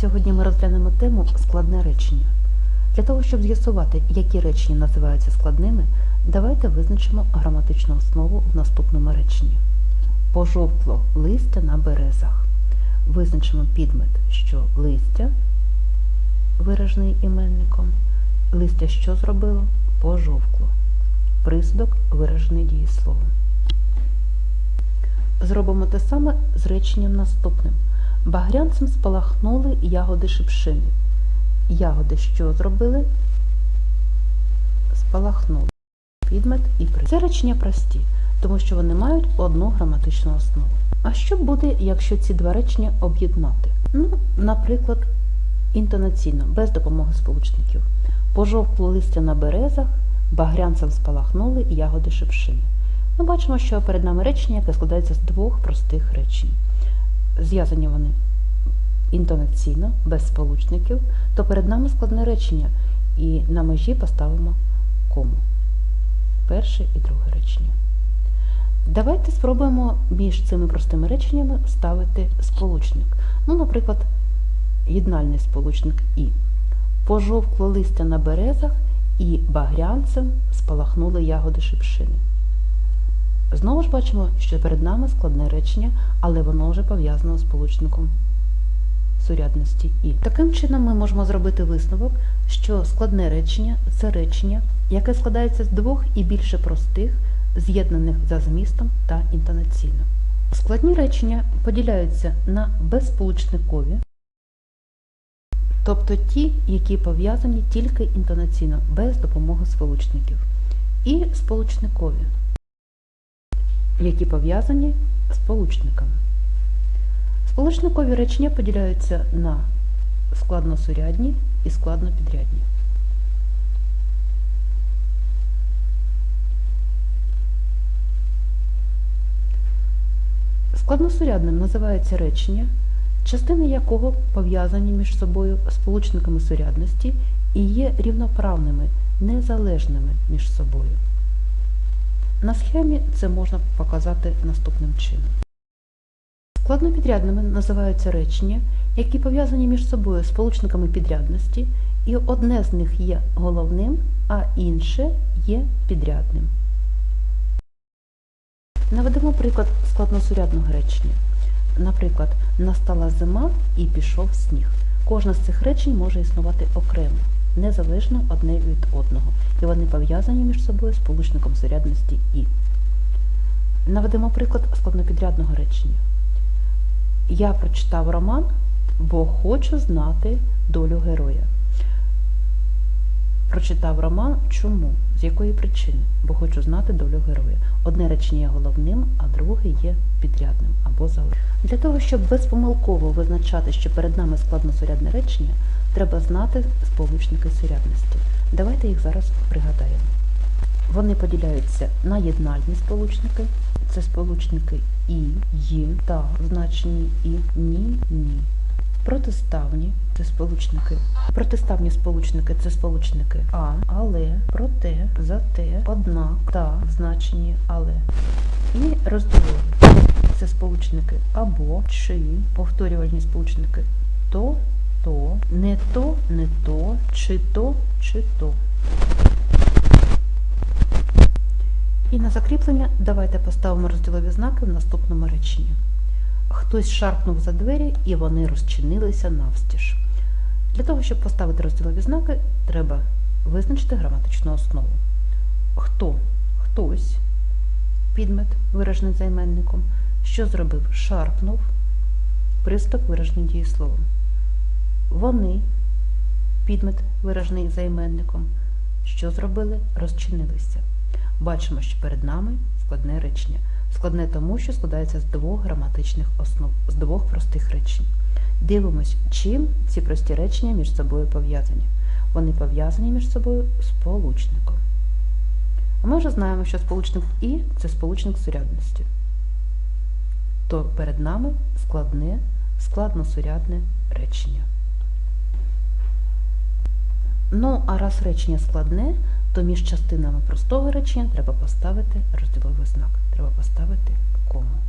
Сьогодні ми розглянемо тему складне речення. Для того, щоб з'ясувати, які речення називаються складними, давайте визначимо граматичну основу в наступному реченні. Пожовкло листя на березах. Визначимо підмет, що листя, виражений іменником, листя що зробило? Пожовкло. Присудок виражений дієсловом. Зробимо те саме з реченням наступним. Багрянцем спалахнули ягоди шипшини. Ягоди що зробили? Спалахнули. Підмет і присудок. Це речення прості, тому що вони мають одну граматичну основу. А що буде, якщо ці два речення об'єднати? Ну, наприклад, інтонаційно, без допомоги сполучників. Пожовкло листя на березах, багрянцем спалахнули ягоди шипшини. Ми бачимо, що перед нами речення, яке складається з двох простих речень. Зв'язані вони інтонаційно, без сполучників, то перед нами складне речення, і на межі поставимо кому. Перше і друге речення. Давайте спробуємо між цими простими реченнями ставити сполучник. Ну, наприклад, єднальний сполучник І. Пожовкло листя на березах і багрянцем спалахнули ягоди шипшини. Знову ж бачимо, що перед нами складне речення, але воно вже пов'язано з сполучником сурядності І. Таким чином ми можемо зробити висновок, що складне речення це речення, яке складається з двох і більше простих, з'єднаних за змістом та інтонаційно. Складні речення поділяються на безсполучникові, тобто ті, які пов'язані тільки інтонаційно, без допомоги сполучників, і сполучникові, які пов'язані сполучниками. Сполучникові речення поділяються на складносурядні і складнопідрядні. Складносурядним називається речення, частини якого пов'язані між собою сполучниками сурядності і є рівноправними, незалежними між собою. На схемі це можна показати наступним чином. Складнопідрядними називаються речення, які пов'язані між собою сполучниками підрядності, і одне з них є головним, а інше є підрядним. Наведемо приклад складносурядного речення. Наприклад, настала зима і пішов сніг. Кожне з цих речень може існувати окремо, незалежно одне від одного, і вони пов'язані між собою сполучником сурядності і. Наведемо приклад складнопідрядного речення. Я прочитав роман, бо хочу знати долю героя. Прочитав роман чому? З якої причини? Бо хочу знати долю героя. Одне речення є головним, а друге є підрядним або залежним. Для того, щоб безпомилково визначати, що перед нами складносурядне речення, треба знати сполучники сурядності. Давайте їх зараз пригадаємо. Вони поділяються на єднальні сполучники, це сполучники і, є, та в і, ні, ні. Протиставні це сполучники. Протиставні сполучники це сполучники а, але, проте, зате, однак, та в значенні але. І розділові це сполучники або, чи, повторювальні сполучники то, то, не то, не то, чи то, чи то. І на закріплення давайте поставимо розділові знаки в наступному реченні. Хтось шарпнув за двері і вони розчинилися навстіж. Для того, щоб поставити розділові знаки, треба визначити граматичну основу. Хто? Хтось, підмет, виражений займенником, що зробив? Шарпнув, приступ виражений дієсловом. Вони, підмет, виражений займенником, що зробили? Розчинилися. Бачимо, що перед нами складне речення. Складне тому, що складається з двох граматичних основ, з двох простих речень. Дивимось, чим ці прості речення між собою пов'язані. Вони пов'язані між собою сполучником. А ми вже знаємо, що сполучник І це сполучник сурядності. То перед нами складне, складносурядне речення. Ну, а раз речення складне, то між частинами простого речення треба поставити розділовий знак. Треба поставити кому.